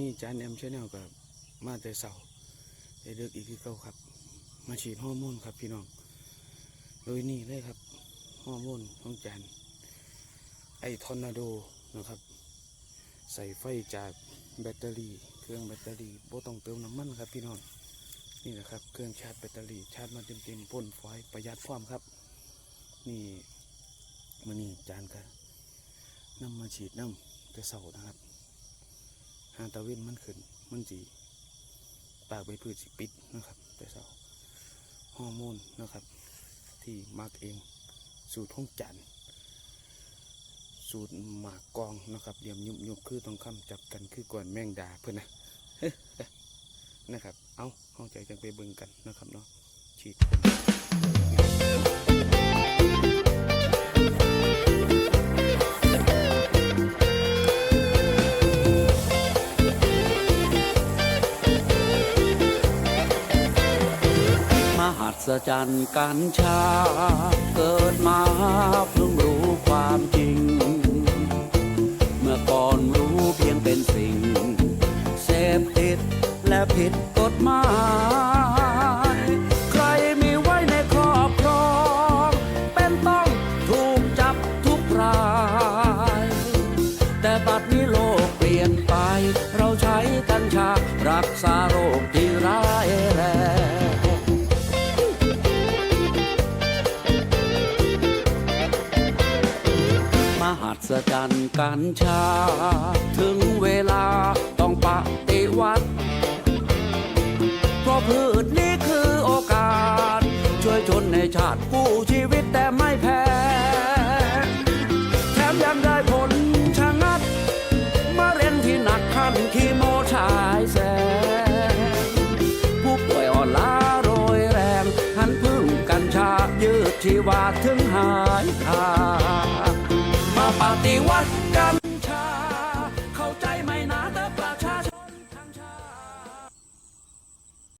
นี่จานแอมชแนลกับมาแต่เสาได้เลือกอีกคือเก่าครับ มาฉีดฮอร์โมนครับพี่น้อง โดยนี่เลยครับฮอร์โมนของจานไอทอร์นาโดนะครับ ใส่ไฟจากแบตเตอรี่ เครื่องแบตเตอรี่โบต้องเติมน้ำมันครับพี่น้องนี่นะครับเครื่องชาร์จแบตเตอรี่ชาร์จมาเต็มๆพ่นไฟประหยัดความครับ นี่มันนี่จานกันนำมาฉีดน้ำแต่เสานะครับ หาตะเวนมันขึ้น มันจีปากใบพืชสิปิดนะครับ แต่เสาฮอร์โมนนะครับ ที่มักเอง สูตรของจันสูตรหมากกองนะครับเดี่ยมยุบยุบคือต้องคำจับกันคือก่อนแมงดาเพื่อนนะนะครับ เอาเข้าใจจังไปเบิ่งกันนะครับเนาะฉีด มหัศจรรย์กัญชา เกิดมาเพิ่งรู้ความจริง เมื่อก่อนรู้เพียงเป็นสิ่ง เสพติดและผิดกฎหมายใครมีไว้ในครอบครอง เป็นต้องถูกจับทุกราย แต่บัดนี้โลกเปลี่ยนไป เราใช้กัญชารักษาโรค ศจรรย์กัญชา ถึงเวลาต้องปฏิวัติ เพราะพืชนี้คือโอกาส ช่วยชนในชาติกู้ชีวิตแต่ไม่แพ้ แถมยังได้ผลชะงัดมะเร็งที่หนักขั้นคีโมฉายแสงผู้ป่วยอ่อนล้าโรยแรง หันพึ่งกัญชายืดชีวาถึงหายขาด